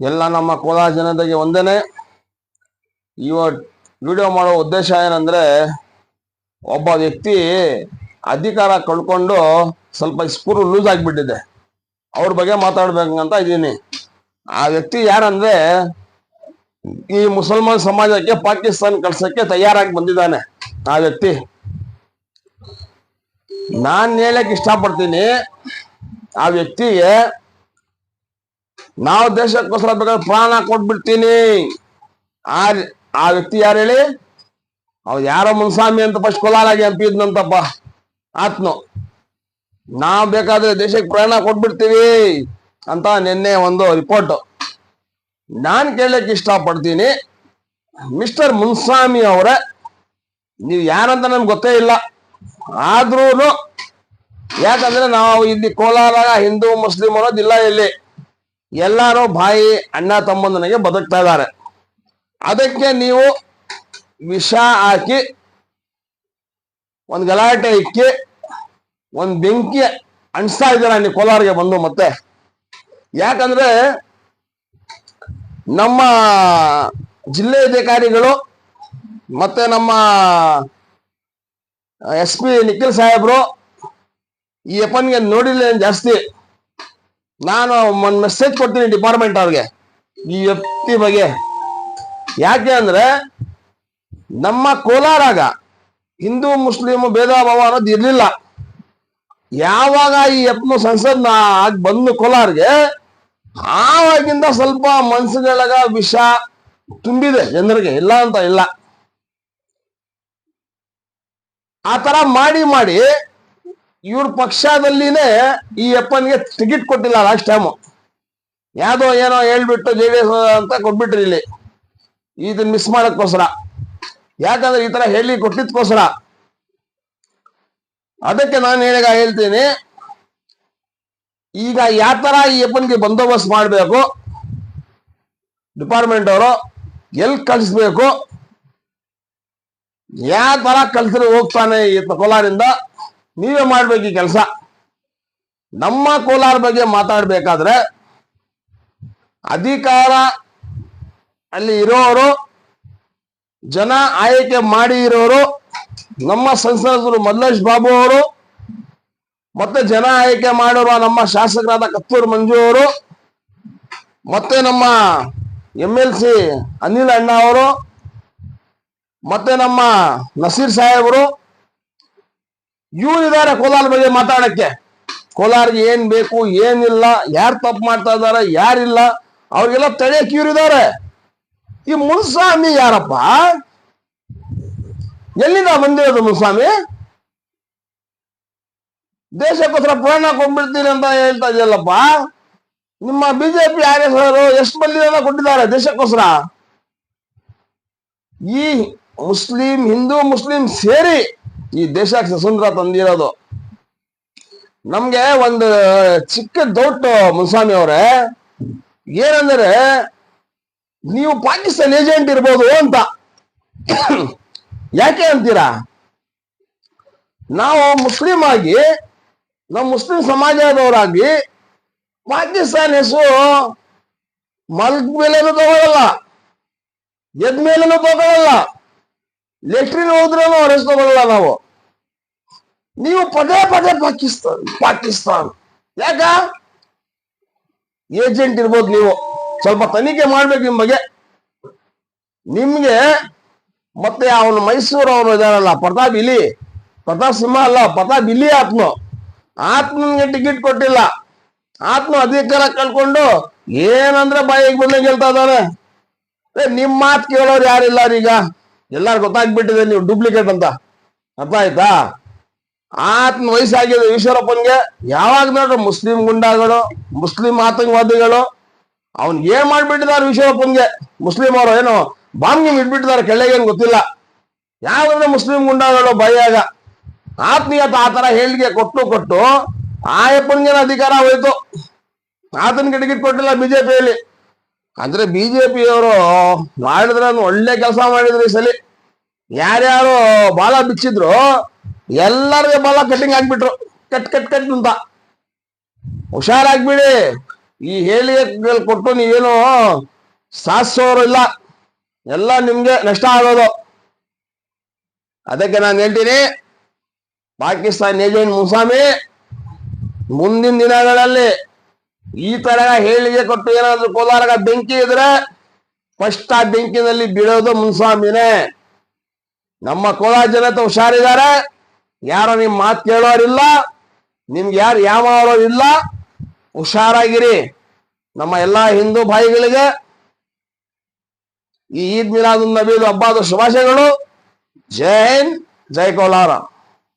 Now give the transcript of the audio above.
ಎಲ್ಲ ನಮ್ಮ ಕೋಲಾರ ಜನತೆಗೆ ಒಂದೇನೆ ಇವತ್ತು ವಿಡಿಯೋ ಮಾಡೋ ಉದ್ದೇಶ ಏನಂದ್ರೆ, ಒಬ್ಬ ವ್ಯಕ್ತಿ ಅಧಿಕಾರ ಕಳ್ಕೊಂಡು ಸ್ವಲ್ಪ ಸ್ಪೂರು ಲೂಸ್ ಆಗಿಬಿಟ್ಟಿದೆ. ಅವ್ರ ಬಗ್ಗೆ ಮಾತಾಡ್ಬೇಕಂತ ಇದ್ದೀನಿ. ಆ ವ್ಯಕ್ತಿ ಯಾರಂದ್ರೆ, ಈ ಮುಸಲ್ಮಾನ್ ಸಮಾಜಕ್ಕೆ ಪಾಕಿಸ್ತಾನ ಕಳ್ಸಕ್ಕೆ ತಯಾರಾಗಿ ಬಂದಿದ್ದಾನೆ ಆ ವ್ಯಕ್ತಿ. ನಾನು ಹೇಳಕ್ ಇಷ್ಟಪಡ್ತೀನಿ, ಆ ವ್ಯಕ್ತಿಗೆ ನಾವು ದೇಶಕ್ಕೋಸ್ಕರ ಬೇಕಾದ್ರೆ ಪ್ರಾಣ ಕೊಟ್ಬಿಡ್ತೀನಿ. ಆ ಆ ವ್ಯಕ್ತಿ ಯಾರು ಹೇಳಿ? ಅವ್ ಯಾರೋ ಮುನ್ಸ್ವಾಮಿ ಅಂತ ಫಸ್ಟ್ ಕೊಲಾಲಾಗಿ ಎಂ ಪಿ ಇದ್ನಂತಪ್ಪ. ಆತ್ನು ನಾವು ಬೇಕಾದ್ರೆ ದೇಶಕ್ಕೆ ಪ್ರಾಣ ಕೊಟ್ಬಿಡ್ತೀವಿ ಅಂತ ನಿನ್ನೆ ಒಂದು ರಿಪೋರ್ಟ್ ನಾನು ಕೇಳಕ್ ಇಷ್ಟಪಡ್ತೀನಿ, ಮಿಸ್ಟರ್ ಮುನ್ಸ್ವಾಮಿ ಅವರ, ನೀವು ಯಾರಂತ ನಮ್ಗೆ ಗೊತ್ತೇ ಇಲ್ಲ. ಆದ್ರೂ ಯಾಕಂದ್ರೆ ನಾವು ಇಲ್ಲಿ ಕೋಲಾರ ಹಿಂದೂ, ಮುಸ್ಲಿಂ ಅನ್ನೋದಿಲ್ಲ ಇಲ್ಲಿ. ಎಲ್ಲಾರು ಬಾಯಿ ಅಣ್ಣ ತಮ್ಮಂದನಿಗೆ ಬದುಕ್ತಾ ಇದ್ದಾರೆ. ಅದಕ್ಕೆ ನೀವು ವಿಷ ಹಾಕಿ, ಒಂದು ಗಲಾಟೆ ಇಕ್ಕಿ, ಒಂದು ಬೆಂಕಿ ಅಣಿಸ್ತಾ ಇದ್ದೀರ ನೀವು ಕೋಲಾರಿಗೆ ಬಂದು ಮತ್ತೆ? ಯಾಕಂದ್ರೆ ನಮ್ಮ ಜಿಲ್ಲಾಧಿಕಾರಿಗಳು ಮತ್ತೆ ನಮ್ಮ ಎಸ್ ಪಿ ನಿಖಿಲ್ ಸಾಹೇಬ್ರು ಈ ಎಪನ್ಗೆ ನೋಡಿಲ್ಲ ಜಾಸ್ತಿ. ನಾನು ಒಂದು ಮೆಸೇಜ್ ಕೊಡ್ತೀನಿ ಡಿಪಾರ್ಟ್ಮೆಂಟ್ ಅವ್ರಿಗೆ. ಈ ವ್ಯಕ್ತಿ ಬಗ್ಗೆ. ಯಾಕೆ ಅಂದ್ರೆ ನಮ್ಮ ಕೋಲಾರಾಗ ಹಿಂದೂ, ಮುಸ್ಲಿಂ ಭೇದ ಭಾವ ಅನ್ನೋದು ಇರಲಿಲ್ಲ. ಯಾವಾಗ ಈ ಎಪ್ನು ಸಂಸದ್ ಆಗಿ ಬಂದು ಕೋಲಾರ್ಗೆ, ಆವಾಗಿಂದ ಸ್ವಲ್ಪ ಮನ್ಸುಗಳಾಗ ವಿಷ ತುಂಬಿದೆ ಜನರಿಗೆ. ಇಲ್ಲ ಅಂತ ಇಲ್ಲ. ಆ ತರ ಮಾಡಿ ಮಾಡಿ ಇವ್ರ ಪಕ್ಷದಲ್ಲಿನೇ ಈ ಅಪ್ಪನಿಗೆ ಟಿಕೆಟ್ ಕೊಟ್ಟಿಲ್ಲ ಲಾಸ್ಟ್ ಟೈಮ್ ಯಾವ್ದೋ ಏನೋ ಹೇಳ್ಬಿಟ್ಟು ಜೆ ಅಂತ ಕೊಟ್ಬಿಟ್ರಿ ಇಲ್ಲಿ. ಇದನ್ನ ಮಿಸ್ ಮಾಡಕ್ಕೋಸ್ಕರ. ಯಾಕಂದ್ರೆ ಈ ತರ ಹೇಳಿ ಕೊಟ್ಟಿದ್ಕೋಸ್ಕರ ಅದಕ್ಕೆ ನಾನು ಹೇಳೀಗ ಹೇಳ್ತೀನಿ, ಈಗ ಯಾವ ತರ ಈ ಅಪ್ಪನಿಗೆ ಬಂದೋಬಸ್ತ್ ಮಾಡಬೇಕು ಡಿಪಾರ್ಟ್ಮೆಂಟ್ ಅವರು, ಎಲ್ಲಿ ಕಳಿಸ್ಬೇಕು, ಯಾವ ತರ ಕಳ್ಸಿದ್ರೆ ಹೋಗ್ತಾನೆ ಈ ಕೋಲಾರಿಂದ ನೀವೇ ಮಾಡ್ಬೇಕು ಈ ಕೆಲಸ. ನಮ್ಮ ಕೋಲಾರ ಬಗ್ಗೆ ಮಾತಾಡಬೇಕಾದ್ರೆ ಅಧಿಕಾರ ಅಲ್ಲಿ ಇರೋರು, ಜನ ಆಯ್ಕೆ ಮಾಡಿ ಇರೋರು, ನಮ್ಮ ಸಂಸದರು ಮಲ್ಲೇಶ್ ಬಾಬು ಅವರು, ಮತ್ತೆ ಜನ ಆಯ್ಕೆ ಮಾಡಿರುವ ನಮ್ಮ ಶಾಸಕರಾದ ಕತ್ತೂರು ಮಂಜು ಅವರು, ಮತ್ತೆ ನಮ್ಮ ಎಂ ಎಲ್ ಸಿ ಅನಿಲ್ ಅಣ್ಣ ಅವರು, ಮತ್ತೆ ನಮ್ಮ ನಸೀರ್ ಸಾಹೇಬರು ಇವರಿದ್ದಾರೆ ಕೋಲಾರ ಬಗ್ಗೆ ಮಾತಾಡಕ್ಕೆ. ಕೋಲಾರ್ಗೆ ಏನ್ ಬೇಕು, ಏನಿಲ್ಲ, ಯಾರು ತಪ್ಪು ಮಾಡ್ತಾ ಇದಾರೆ, ಯಾರಿಲ್ಲ, ಅವ್ರಿಗೆಲ್ಲ ತಡೆಯಕ್ಕೆ ಇವರಿದ್ದಾರೆ ಈ ಮುನ್ಸ್ವಾಮಿ ಯಾರಪ್ಪ? ಎಲ್ಲಿಂದ ಬಂದಿರೋದು ಮುನ್ಸ್ವಾಮಿ? ದೇಶಕ್ಕೋಸ್ಕರ ಪ್ರಾಣ ಕೊಂಡ್ಬಿಡ್ತೀನಿ ಅಂತ ಹೇಳ್ತಾ ಇದೆಯಲ್ಲಪ್ಪ. ನಿಮ್ಮ ಬಿಜೆಪಿ ಆರ್ ಎಸ್ ಅವರು ಎಷ್ಟು ಬಲಿದಾನ ಕೊಟ್ಟಿದ್ದಾರೆ ದೇಶಕ್ಕೋಸ್ಕರ? ಈ ಮುಸ್ಲಿಂ, ಹಿಂದೂ, ಮುಸ್ಲಿಂ ಸೇರಿ ಈ ದೇಶಕ್ಕೆ ಸುಂದರ ತಂದಿರೋದು. ನಮ್ಗೆ ಒಂದು ಚಿಕ್ಕ ಡೌಟ್ ಮುನ್ಸ್ವಾಮಿ ಅವರೇ, ಏನಂದ್ರೆ ನೀವು ಪಾಕಿಸ್ತಾನ್ ಏಜೆಂಟ್ ಇರ್ಬೋದು ಅಂತ. ಯಾಕೆ ಅಂತೀರಾ? ನಾವು ಮುಸ್ಲಿಂ ಆಗಿ ನಮ್ಮ ಮುಸ್ಲಿಂ ಸಮಾಜದವರಾಗಿ ಪಾಕಿಸ್ತಾನ ಹೆಸರು ಮಲ್ಕ್ ಮೇಲೇನು ತಗೊಳ್ಳಲ್ಲ ಎದ್ ಮೇಲೇನು ತಗೊಳ್ಳಲ್ಲ ಲೆಟ್ರಿನ್ ಹೋದ್ರೂ ಹೆಸರು ತಗೊಳ್ಳಲ್ಲ ನಾವು. ನೀವು ಪದೇ ಪದೇ ಪಾಕಿಸ್ತಾನ್ ಪಾಕಿಸ್ತಾನ್. ಯಾಕ? ಏಜೆಂಟ್ ಇರ್ಬೋದು ನೀವು. ಸ್ವಲ್ಪ ತನಿಖೆ ಮಾಡ್ಬೇಕು ನಿಮ್ ಬಗ್ಗೆ ನಿಮ್ಗೆ ಮತ್ತೆ ಅವನು ಮೈಸೂರು ಅವನು ಇದಾರಲ್ಲ ಪ್ರತಾಪ್ ಇಲಿ. ಪ್ರತಾಪ್ ಸಿಂಹ ಅಲ್ಲ ಪ್ರತಾಪ್ ಇಲಿ ಆತ್ಮ. ಆತ್ಮನ್ಗೆ ಟಿಕೆಟ್ ಕೊಟ್ಟಿಲ್ಲ. ಆತ್ಮ ಅಧಿಕಾರ ಕಳ್ಕೊಂಡು ಏನಂದ್ರೆ ಬಾಯಿಗೆ ಬಂದಂಗೆ ಹೇಳ್ತಾ ಇದಾರೆ ಏ, ನಿಮ್ ಮಾತ್ ಕೇಳೋರು ಯಾರಿಲ್ಲ ಈಗ? ಎಲ್ಲಾರು ಗೊತ್ತಾಗ್ಬಿಟ್ಟಿದೆ, ನೀವು ಡೂಪ್ಲಿಕೇಟ್ ಅಂತ. ಅರ್ಥ ಆಯ್ತಾ ಆತ್ಮ ವಯಸ್ಸಾಗಿದೆ ಈಶ್ವರಪ್ಪನ್ಗೆ ಯಾವಾಗ ನೋಡ್ರಿ ಮುಸ್ಲಿಂ ಗುಂಡಾಗಳು, ಮುಸ್ಲಿಂ ಆತಂಕವಾದಿಗಳು, ಅವನ್ ಏನ್ ಮಾಡ್ಬಿಟ್ಟಿದ್ದಾರೆ ಈಶ್ವರಪ್ಪನ್ಗೆ? ಮುಸ್ಲಿಂ ಅವರು ಏನು ಬಾಂಬ್ ಇಟ್ಬಿಟ್ಟಿದ್ದಾರೆ ಕೆಳಗೇನ್ ಗೊತ್ತಿಲ್ಲ. ಯಾವಾಗ ಮುಸ್ಲಿಂ ಗುಂಡಾಗಳು ಭಯಾಗ ಆತ್ಮೀಯತ ಆ ತರ ಹೇಳಿಕೆ ಕೊಟ್ಟು ಕೊಟ್ಟು ಆಯಪ್ಪನ್ಗೆ ಅಧಿಕಾರ ಹೋಯ್ತು. ಆತನ ಗಿಡಗಿಟ್ ಕೊಟ್ಟಿಲ್ಲ ಬಿಜೆಪಿಯಲ್ಲಿ. ಅಂದ್ರೆ ಬಿಜೆಪಿಯವರು ಮಾಡಿದ್ರೆ ಒಳ್ಳೆ ಕೆಲಸ ಮಾಡಿದ್ರು ಈ ಸಲ. ಯಾರ್ಯಾರು ಬಾಲ ಬಿಚ್ಚಿದ್ರು, ಎಲ್ಲರಿಗೆ ಬಾಲ ಕಟ್ಟಿಂಗ್ ಹಾಕ್ಬಿಟ್ರು. ಕಟ್ ಕಟ್ ಕಟ್ ಅಂತ. ಹುಷಾರಾಗ್ಬಿಡಿ. ಈ ಹೇಳಿಕೆಗಳು ಕೊಟ್ಟು ನೀವೇನು ಸಾಧಿಸೋರು ಇಲ್ಲ. ಎಲ್ಲ ನಿಮ್ಗೆ ನಷ್ಟ ಆಗೋದು. ಅದಕ್ಕೆ ನಾನು ಹೇಳ್ತೀನಿ, ಪಾಕಿಸ್ತಾನ್ ಏಜೆಂಟ್ ಮುಸಾಮಿ, ಮುಂದಿನ ದಿನಗಳಲ್ಲಿ ಈ ತರ ಹೇಳಿಗೆ ಕೊಟ್ಟು ಏನಾದ್ರು ಕೋಲಾರಗ ಬೆಂಕಿ ಇದ್ರೆ ಫಸ್ಟ್ ಆ ಬೆಂಕಿನಲ್ಲಿ ಬೀಳೋದು ಮುನ್ಸ್ವಾಮಿನೇ. ನಮ್ಮ ಕೋಲಾರ ಜನತೆ ಹುಷಾರಿದ್ದಾರೆ. ಯಾರು ನಿಮ್ ಮಾತು ಕೇಳೋರಿಲ್ಲ, ನಿಮ್ಗೆ ಯಾರು ಯಾವರೋ ಇಲ್ಲ, ಹುಷಾರಾಗಿರಿ. ನಮ್ಮ ಎಲ್ಲಾ ಹಿಂದೂ ಭಾಯಿಗಳಿಗೆ ಈ ಈದ್ ಮಿಲಾದ್ ನಬೀದ್ ಹಬ್ಬದ ಶುಭಾಶಯಗಳು. ಜೈ ಹಿಂದ್, ಜೈ ಕೋಲಾರ.